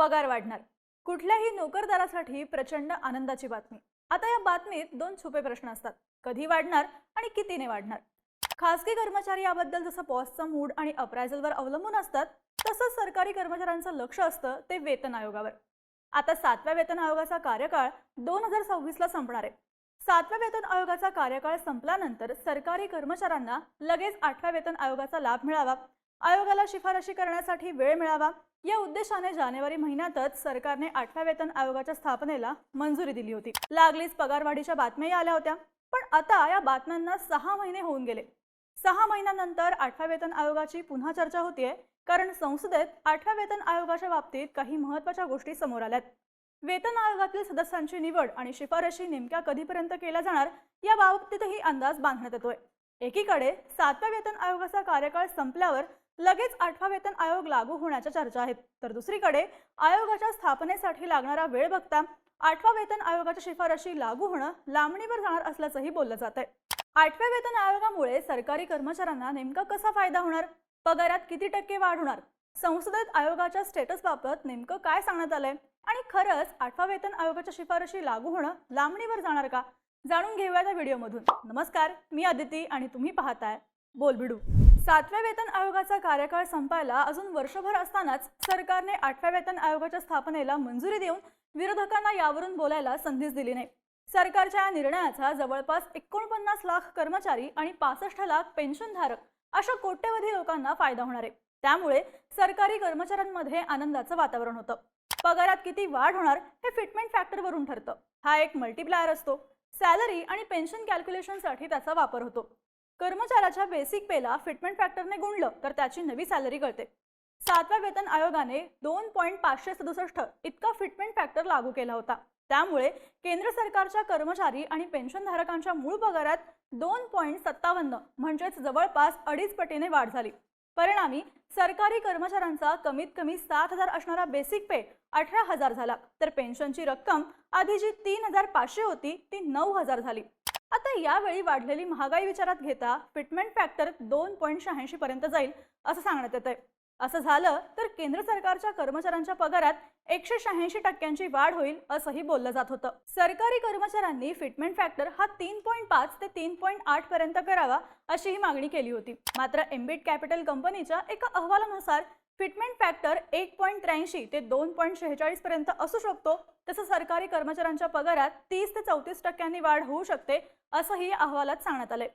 पगार वाढणार. कुठल्याही नोकरदारासाठी प्रचंड आनंदाची बातमी. आता या बातमीत दोन छुपे प्रश्न असतात. कधी वाढणार आणि कितीने वाढणार? खासगी कर्मचारी याबद्दल जसं बॉसचा मूड आणि अप्रायझलवर अवलंबून असतात तसंच सरकारी कर्मचाऱ्यांचं लक्ष असतं ते वेतन आयोगावर. आता सातव्या वेतन आयोगाचा कार्यकाळ दोन हजार सव्वीसला संपणार आहे. सातव्या वेतन आयोगाचा कार्यकाळ संपल्यानंतर सरकारी कर्मचाऱ्यांना लगेच आठव्या वेतन आयोगाचा लाभ मिळावा आयोगाला शिफारशी करण्यासाठी वेळ मिळावा या उद्देशाने जानेवारी महिन्यातच सरकारने आठव्या वेतन आयोगाच्या स्थापनेला मंजुरी दिली होती. लागलीच पगारवाढीच्या बातम्याही आल्या होत्या. पण आता या बातम्यांना सहा महिने होऊन गेले. सहा महिन्यानंतर आठव्या वेतन आयोगाची पुन्हा चर्चा होतीये कारण संसदेत आठव्या वेतन आयोगाच्या बाबतीत काही महत्त्वाच्या गोष्टी समोर आल्यात. वेतन आयोगातील सदस्यांची निवड आणि शिफारशी नेमक्या कधीपर्यंत केल्या जाणार या बाबतीतही अंदाज बांधण्यात येतोय. एकीकडे सातव्या वेतन आयोगाचा कार्यकाळ संपल्यावर लगेच आठवा वेतन आयोग लागू होण्याच्या चर्चा आहेत. तर दुसरीकडे आयोगाच्या स्थापनेसाठी लागणारा वेळ बघता आठवा वेतन आयोगाच्या शिफारशी लागू होणं लांबणीवर जाणार असल्याचंही बोललं जात आहे आठव्या वेतन आयोगामुळे सरकारी कर्मचाऱ्यांना नेमका कसा फायदा होणार? पगारात किती टक्के वाढ होणार? संसदेत आयोगाच्या स्टेटस बाबत नेमकं काय सांगण्यात आलंय? आणि खरंच आठवा वेतन आयोगाच्या शिफारशी लागू होणं लांबणीवर जाणार का? जाणून घेऊया त्या व्हिडिओमधून. नमस्कार मी आदिती आणि तुम्ही पाहताय बोलबिडू. सातव्या वेतन आयोगाचा कार्यकाळ संपायला अजून वर्षभर असतानाच सरकारने आठव्या वेतन आयोगाच्या स्थापनेला मंजुरी देऊन विरोधकांना यावरून बोलायला संधीच दिली नाही. सरकारच्या या निर्णयाचा जवळपास एकोणपन्नास लाख कर्मचारी आणि पासष्ट लाख पेन्शनधारक अशा कोट्यवधी लोकांना फायदा होणार आहे. त्यामुळे सरकारी कर्मचाऱ्यांमध्ये आनंदाचं वातावरण होतं. पगारात किती वाढ होणार हे फिटमेंट फॅक्टरवरून ठरतं. हा एक मल्टीप्लायर असतो. सॅलरी आणि पेन्शन कॅल्क्युलेशनसाठी त्याचा वापर होतो. कर्मचाऱ्याच्या बेसिक पेला फिटमेंट फॅक्टरने गुणलं तर त्याची नवी सॅलरी कळते. सातव्या वेतन आयोगाने दोन पॉईंट पाचशे सदुसष्ट इतका फिटमेंट फॅक्टर लागू केला होता. त्यामुळे केंद्र सरकारच्या कर्मचारी आणि पेन्शनधारकांच्या मूळ पगारात दोन पॉईंट सत्तावन्न म्हणजेच जवळपास अडीच पटीने वाढ झाली. परिणामी सरकारी कर्मचाऱ्यांचा कमीत कमी सात हजार असणारा बेसिक पे अठरा हजार झाला तर पेन्शनची रक्कम आधी जी तीन हजार पाचशे होती ती नऊ हजार झाली. आता यावेळी वाढलेली महागाई विचारात घेता फिटमेंट फॅक्टर दोन पॉईंट शहाऐंशी पर्यंत जाईल असं सांगण्यात येत आहे असं झालं तर केंद्र सरकारच्या कर्मचाऱ्यांच्या पगारात एकशे शहाऐंशी टक्क्यांची वाढ होईल असंही बोललं जात होतं. सरकारी कर्मचाऱ्यांनी फिटमेंट फॅक्टर हा तीन पॉईंट पाच ते तीन पॉईंट आठ पर्यंत करावा अशीही मागणी केली होती. मात्र एम्बिट कॅपिटल कंपनीच्या एका अहवालानुसार फिटमेंट फॅक्टर एक पॉईंट त्र्याऐंशी ते दोन पॉईंट शेहेचाळीस पर्यंत असू शकतो तसं सरकारी कर्मचाऱ्यांच्या पगारात तीस ते चौतीस टक्क्यांनी वाढ होऊ शकते असंही या अहवालात सांगण्यात आलंय.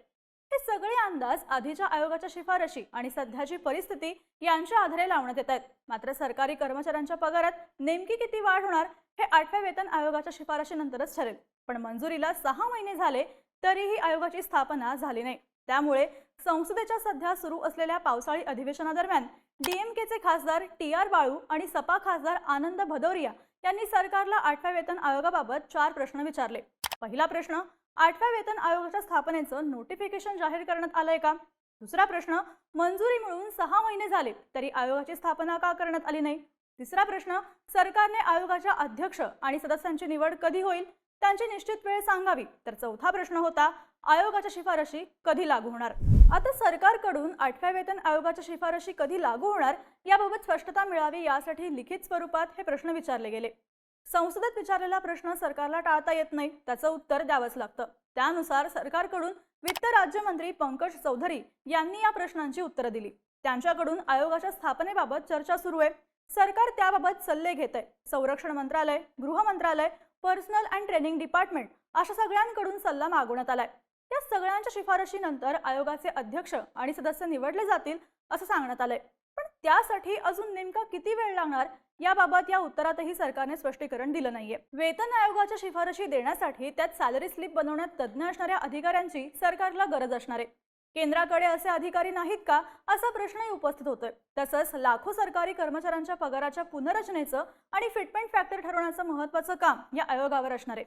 हे सगळे अंदाज आधीच्या आयोगाच्या शिफारशी आणि सध्याची परिस्थिती यांच्या आधारे लावण्यात येत आहेत. मात्र सरकारी कर्मचाऱ्यांच्या पगारात नेमकी किती वाढ होणार हे आठव्या वेतन आयोगाच्या शिफारशीनंतरच ठरेल. पण मंजुरीला सहा महिने झाले तरीही आयोगाची स्थापना झाली नाही. त्यामुळे संसदेच्या सध्या सुरू असलेल्या पावसाळी अधिवेशनादरम्यान डीएमकेचे खासदार टी आर बाळू आणि सपा खासदार आनंद भदौरिया यांनी सरकारला आठव्या वेतन आयोगाबाबत चार प्रश्न विचारले. पहिला प्रश्न आठव्या वेतन आयोगाच्या स्थापनेचं नोटिफिकेशन जाहीर करण्यात आलंय का? दुसरा प्रश्न मंजुरी मिळून सहा महिने झाले तरी आयोगाची स्थापना का करण्यात आली नाही? तिसरा प्रश्न सरकारने आयोगाच्या अध्यक्ष आणि सदस्यांची निवड कधी होईल? त्यांची निश्चित वेळ सांगावी. तर चौथा प्रश्न होता आयोगाच्या शिफारशी कधी लागू होणार? आता सरकारकडून आठव्या वेतन आयोगाच्या शिफारशी कधी लागू होणार? याबाबत स्पष्टता मिळावी यासाठी लिखित स्वरूपात हे प्रश्न विचारले गेले. संसदेत विचारलेला प्रश्न सरकारला टाळता येत नाही त्याचं उत्तर द्यावंच लागतं. त्यानुसार सरकारकडून वित्त राज्यमंत्री पंकज चौधरी यांनी या प्रश्नांची उत्तरं दिली. त्यांच्याकडून आयोगाच्या स्थापनेबाबत चर्चा सुरू आहे. सरकार त्याबाबत सल्ले घेत आहे संरक्षण मंत्रालय गृह मंत्रालय पर्सनल अँड ट्रेनिंग डिपार्टमेंट अशा सगळ्यांकडून सल्ला मागवण्यात आलाय. या सगळ्यांच्या शिफारशीनंतर आयोगाचे अध्यक्ष आणि सदस्य निवडले जातील असं सांगण्यात आलंय. त्यासाठी अजून नेमका किती वेळ लागणार? याबाबत या उत्तरातही सरकारने स्पष्टीकरण दिलं नाहीये. वेतन आयोगाच्या शिफारशी देण्यासाठी त्यात सॅलरी स्लिप बनवण्यात तज्ज्ञ असणाऱ्या अधिकाऱ्यांची सरकारला गरज असणार. आहे केंद्राकडे असे अधिकारी नाहीत का? असा प्रश्नही उपस्थित होतोय. तसंच लाखो सरकारी कर्मचाऱ्यांच्या पगाराच्या पुनर्रचनेचं आणि फिटमेंट फॅक्टर ठरवण्याचं महत्वाचं काम या आयोगावर असणार आहे.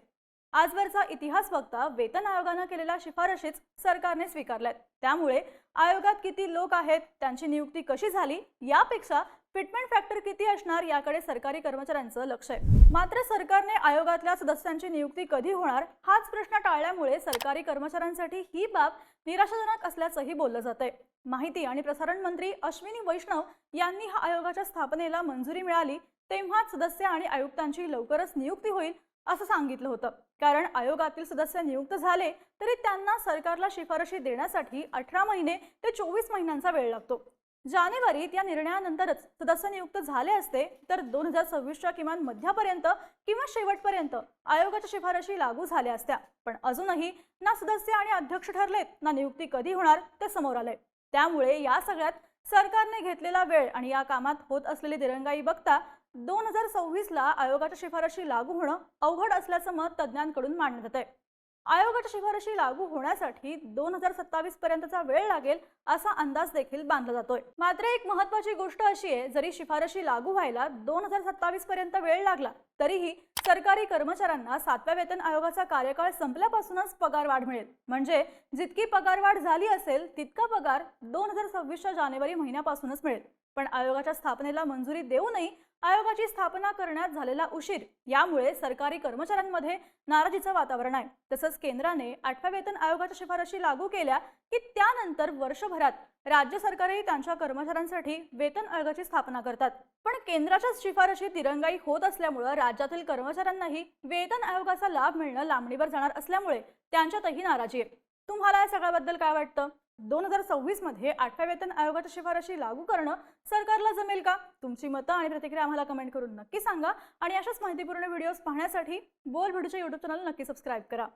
आजवरचा इतिहास बघता वेतन आयोगानं केलेल्या शिफारशीच सरकारने स्वीकारल्यात. त्यामुळे आयोगात किती लोक आहेत त्यांची नियुक्ती कशी झाली यापेक्षा फिटमेंट फॅक्टर किती असणार याकडे सरकारी कर्मचाऱ्यांचं लक्ष आहे. मात्र सरकारने आयोगातल्या सदस्यांची नियुक्ती कधी होणार हाच प्रश्न टाळल्यामुळे सरकारी कर्मचाऱ्यांसाठी ही बाब निराशाजनक असल्याचंही बोललं जात आहे. माहिती आणि प्रसारण मंत्री अश्विनी वैष्णव यांनी हा आयोगाच्या स्थापनेला मंजुरी मिळाली तेव्हाच सदस्य आणि आयुक्तांची लवकरच नियुक्ती होईल असं सांगितलं होतं. कारण आयोगातील सदस्य नियुक्त झाले तरी त्यांना सरकारला शिफारशी देण्यासाठी अठरा महिने ते चोवीस महिन्यांचा वेळ लागतो. जानेवारीत या निर्णयानंतरच सदस्य नियुक्त झाले असते तर दोन हजार सव्वीसच्या किमान मध्यापर्यंत किंवा शेवटपर्यंत आयोगाच्या शिफारशी लागू झाल्या असत्या. पण अजूनही ना सदस्य आणि अध्यक्ष ठरलेत ना नियुक्ती कधी होणार ते समोर आलंय. त्यामुळे या सगळ्यात सरकारने घेतलेला वेळ आणि या कामात होत असलेली दिरंगाई बघता दोन हजार सव्वीसला आयोगाच्या शिफारशी लागू होणं अवघड असल्याचं मत तज्ज्ञांकडून मांडण्यात येत आहे आयोगाच्या शिफारशी लागू होण्यासाठी दोन हजार सत्तावीस पर्यंतचा वेळ लागेल असा अंदाज देखील बांधला जातोय. मात्र एक महत्वाची गोष्ट अशी आहे जरी शिफारशी लागू व्हायला दोन हजार सत्तावीस पर्यंत वेळ लागला तरीही सरकारी कर्मचाऱ्यांना सातव्या वेतन आयोगाचा कार्यकाळ संपल्यापासूनच पगार वाढ मिळेल. म्हणजे जितकी पगारवाढ झाली असेल तितका पगार दोन हजार सव्वीसच्या जानेवारी महिन्यापासूनच मिळेल. पण आयोगाच्या स्थापनेला मंजुरी देऊनही आयोगाची स्थापना करण्यात झालेला उशीर यामुळे सरकारी कर्मचाऱ्यांमध्ये नाराजीचं वातावरण आहे. तसंच केंद्राने आठव्या वेतन आयोगाच्या शिफारशी लागू केल्या की त्यानंतर वर्षभरात राज्य सरकारही त्यांच्या कर्मचाऱ्यांसाठी वेतन आयोगाची स्थापना करतात. पण केंद्राच्या शिफारशी तिरंगाई होत असल्यामुळं राज्यातील कर्मचाऱ्यांनाही वेतन आयोगाचा लाभ मिळणं लांबणीवर जाणार असल्यामुळे त्यांच्यातही नाराजी आहे. तुम्हाला या सगळ्याबद्दल काय वाटतं? दोन हजार सव्वीसमध्ये आठव्या वेतन आयोगाच्या शिफारशी लागू करणं सरकारला जमेल का? तुमची मतं आणि प्रतिक्रिया आम्हाला कमेंट करून नक्की सांगा. आणि अशाच माहितीपूर्ण व्हिडिओज पाहण्यासाठी बोल व्हिडिओच्या युट्यूब चॅनल नक्की सबस्क्राईब करा.